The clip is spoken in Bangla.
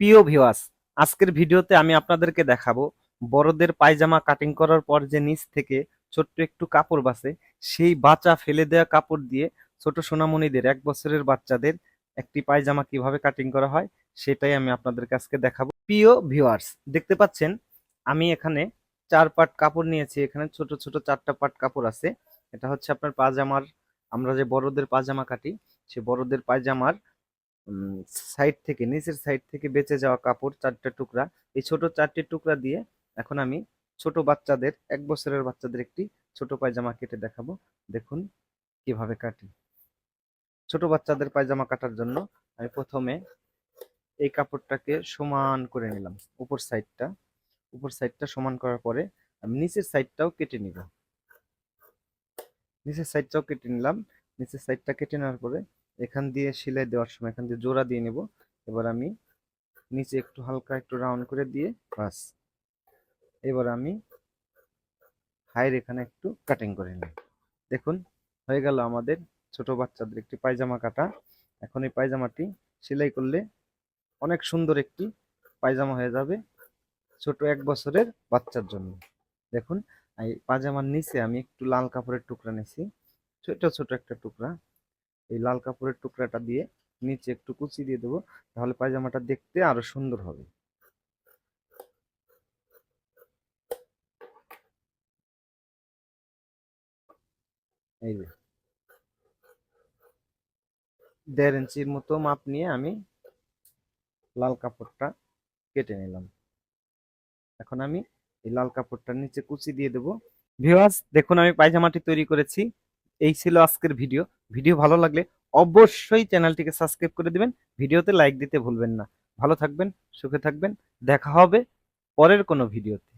প্রিয় ভিউয়ার্স, আজকের ভিডিওতে আমি আপনাদেরকে দেখাবো বড়দের পায়জামা কাটিং করার পর যে নিচ থেকে ছোট্ট একটু কাপড় বাঁচে সেই বাঁচা ফেলে দেওয়া কাপড় দিয়ে ছোট সোনামণিদের, এক বছরের বাচ্চাদের একটি পায়জামা কীভাবে কাটিং করা হয়, সেটাই আমি আপনাদেরকে আজকে দেখাবো। প্রিয় ভিওয়ার্স দেখতে পাচ্ছেন, আমি এখানে চার পাট কাপড় নিয়েছি, এখানে ছোট ছোট চারটা পাট কাপড় আছে। এটা হচ্ছে আপনার পায়জামার, আমরা যে বড়দের পায়জামা কাটি সে বড়দের পায়জামার সাইড থেকে, নিচের সাইড থেকে বেঁচে যাওয়া কাপড় চারটে টুকরা। এই ছোট চারটে টুকরা দিয়ে এখন আমি ছোট বাচ্চাদের, এক বছরের বাচ্চাদের একটি ছোট পায়জামা কেটে দেখাবো। দেখুন কীভাবে কাটি। ছোট বাচ্চাদের পায়জামা কাটার জন্য আমি প্রথমে এই কাপড়টাকে সমান করে নিলাম, উপর সাইডটা উপর সাইডটা সমান করার পরে আমি নিচের সাইডটাও কেটে নিব। নিচের সাইডটাও কেটে নিলাম। নিচের সাইডটা কেটে নেওয়ার পরে এখান দিয়ে সেলাই দেওয়ার সময় এখান দিয়ে জোড়া দিয়ে নেব। এবার আমি নিচে একটু হালকা একটু রাউন্ড করে দিয়ে বাস। এবার আমি হাইর এখানে একটু কাটিং করে নিই। দেখুন, হয়ে গেল আমাদের ছোট বাচ্চাদের একটি পায়জামা কাটা। এখন এই পায়জামাটি সেলাই করলে অনেক সুন্দর একটি পায়জামা হয়ে যাবে ছোট এক বছরের বাচ্চার জন্য। দেখুন, এই পায়জামার নিচে আমি একটু লাল কাপড়ের টুকরা নিয়েছি ছোট ছোট একটা টুকরা। এই লাল কাপড়ের টুকরাটা দিয়ে নিচে একটু কুচি দিয়ে দেবো, তাহলে পায়জামাটা দেখতে আরও সুন্দর হবে। এই দেড় ইঞ্চির মতো মাপ নিয়ে আমি লাল কাপড়টা কেটে নিলাম। এখন আমি এই লাল কাপড়টার নিচে কুচি দিয়ে দেবো। ভিউয়ার্স, দেখুন আমি পায়জামাটি তৈরি করেছি। এই ছিল আজকের ভিডিও। ভিডিও ভালো লাগলে অবশ্যই চ্যানেলটিকে সাবস্ক্রাইব করে দিবেন। ভিডিওতে লাইক দিতে ভুলবেন না। ভালো থাকবেন, সুখে থাকবেন। দেখা হবে পরের কোনো ভিডিওতে।